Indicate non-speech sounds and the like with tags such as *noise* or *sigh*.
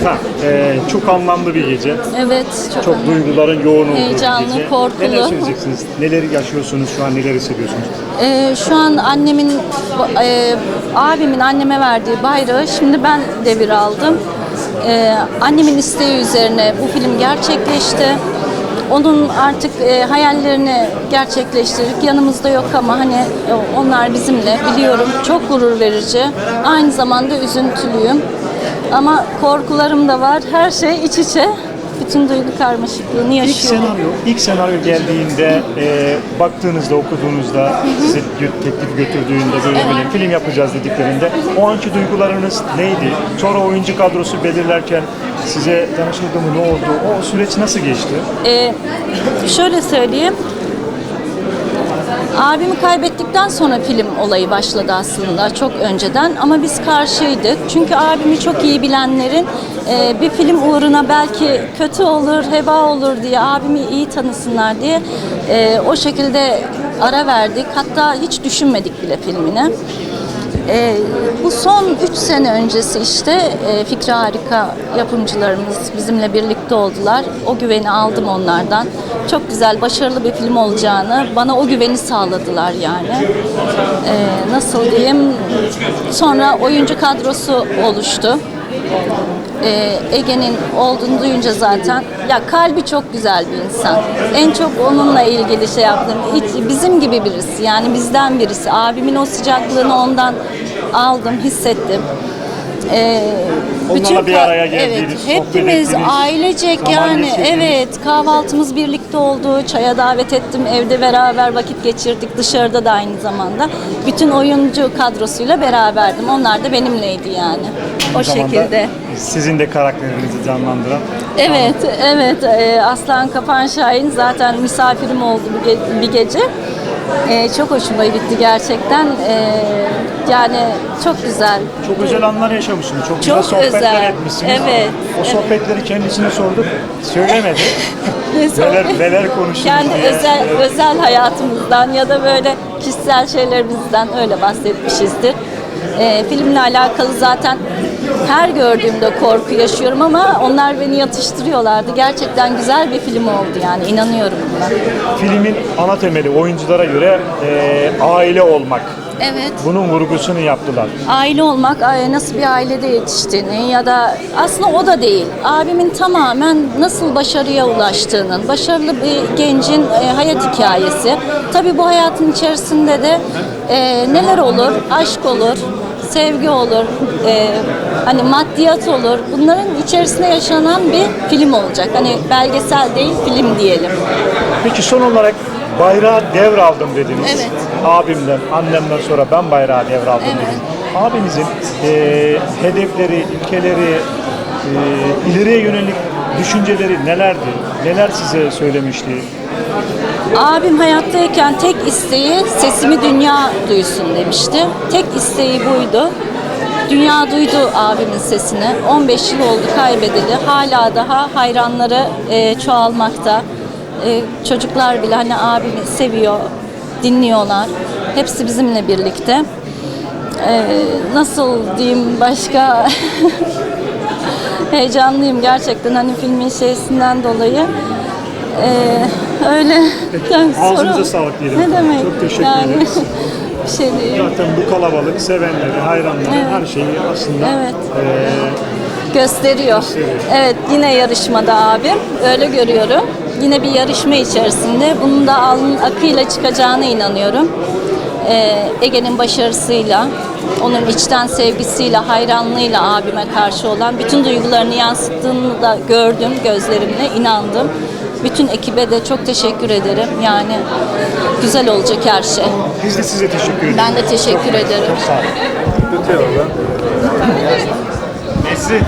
efendim, e, çok anlamlı bir gece. Evet, çok, Çok duyguların yoğun olduğu Heyecanlı, bir gece. korkulu. Neler söyleyeceksiniz? Neleri yaşıyorsunuz şu an, neler hissediyorsunuz? Ee, şu an annemin, e, abimin anneme verdiği bayrağı şimdi ben devir aldım. Ee, annemin isteği üzerine bu film gerçekleşti. Onun artık e, hayallerini gerçekleştirdik. Yanımızda yok ama hani e, onlar bizimle biliyorum. Çok gurur verici. Aynı zamanda üzüntülüyüm. Ama korkularım da var. Her şey iç içe. Bütün duygu karmaşıklığını İlk yaşıyorum. senaryo, ilk senaryo geldiğinde e, baktığınızda, okuduğunuzda, size teklif götürdüğünde böyle böyle film yapacağız dediklerinde o anki duygularınız neydi? Sonra oyuncu kadrosu belirlerken size tanışıldı mı, ne oldu? O süreç nasıl geçti? Ee, şöyle söyleyeyim. Abimi kaybettikten sonra film olayı başladı aslında çok önceden ama biz karşıydık. Çünkü abimi çok iyi bilenlerin e, bir film uğruna belki kötü olur, heba olur diye abimi iyi tanısınlar diye e, o şekilde ara verdik. Hatta hiç düşünmedik bile filmini. Ee, bu son 3 sene öncesi işte e, Fikri Harika yapımcılarımız bizimle birlikte oldular. O güveni aldım onlardan. Çok güzel, başarılı bir film olacağını bana o güveni sağladılar yani. Ee, nasıl diyeyim? Sonra oyuncu kadrosu oluştu. Ee, Ege'nin olduğunu duyunca zaten ya kalbi çok güzel bir insan. En çok onunla ilgili şey yaptım. Hiç- bizim gibi birisi yani bizden birisi. Abimin o sıcaklığını ondan aldım, hissettim. Ee, Onlarla bir araya geldiniz, Evet, hepimiz ailecek yani geçirdiniz. evet kahvaltımız birlikte oldu. Çaya davet ettim. Evde beraber vakit geçirdik. Dışarıda da aynı zamanda. Bütün oyuncu kadrosuyla beraberdim. Onlar da benimleydi yani. O şekilde. Sizin de karakterinizi canlandıran Evet, evet. Ee, Aslan Kapan Şahin zaten misafirim oldu bir, ge- bir gece. Ee, çok hoşuma gitti gerçekten. Ee, yani çok güzel. Çok özel anlar yaşamışsınız. Çok, güzel Çok sohbetler özel. etmişsiniz. Evet, O evet. sohbetleri kendisine sorduk. Söylemedi. *laughs* neler neler konuştunuz Kendi diye. özel özel hayatımızdan ya da böyle kişisel şeylerimizden öyle bahsetmişizdir. Ee, filmle alakalı zaten her gördüğümde korku yaşıyorum ama onlar beni yatıştırıyorlardı. Gerçekten güzel bir film oldu yani inanıyorum buna. Filmin ana temeli oyunculara göre e, aile olmak. Evet. Bunun vurgusunu yaptılar. Aile olmak, nasıl bir ailede yetiştiğini ya da aslında o da değil. Abimin tamamen nasıl başarıya ulaştığının, başarılı bir gencin e, hayat hikayesi. Tabii bu hayatın içerisinde de e, neler olur? Aşk olur, sevgi olur, e, hani maddiyat olur. Bunların içerisinde yaşanan bir film olacak. Hani belgesel değil, film diyelim. Peki son olarak bayrağı devraldım dediniz. Evet. Abimden, annemden sonra ben bayrağı devraldım Evet. dediniz. Abinizin e, hedefleri, ilkeleri, e, ileriye yönelik düşünceleri nelerdi? Neler size söylemişti? Abim hayattayken tek isteği sesimi dünya duysun demişti. Tek isteği buydu. Dünya duydu abimin sesini. 15 yıl oldu kaybedeli. Hala daha hayranları e, çoğalmakta. E, çocuklar bile hani abimi seviyor, dinliyorlar. Hepsi bizimle birlikte. E, nasıl diyeyim başka *laughs* heyecanlıyım gerçekten hani filmin şeysinden dolayı. Ee, öyle. Yani ağzınıza soru- sağlık diyelim. Ne demek? Çok teşekkür yani, ederiz. *laughs* bir şey değil. Zaten bu kalabalık, sevenleri, hayranları, Evet. her şeyi aslında Evet. e, Gösteriyor. Gösteriyor. Evet yine yarışmada abim. Öyle görüyorum. Yine bir yarışma içerisinde. Bunun da alnın akıyla çıkacağına inanıyorum. Ee, Ege'nin başarısıyla, onun içten sevgisiyle, hayranlığıyla abime karşı olan bütün duygularını yansıttığını da gördüm gözlerimle, inandım. Bütün ekibe de çok teşekkür ederim. Yani güzel olacak her şey. biz de size teşekkür ederiz. Ben de teşekkür ederim. Sağ olun. Nesrin.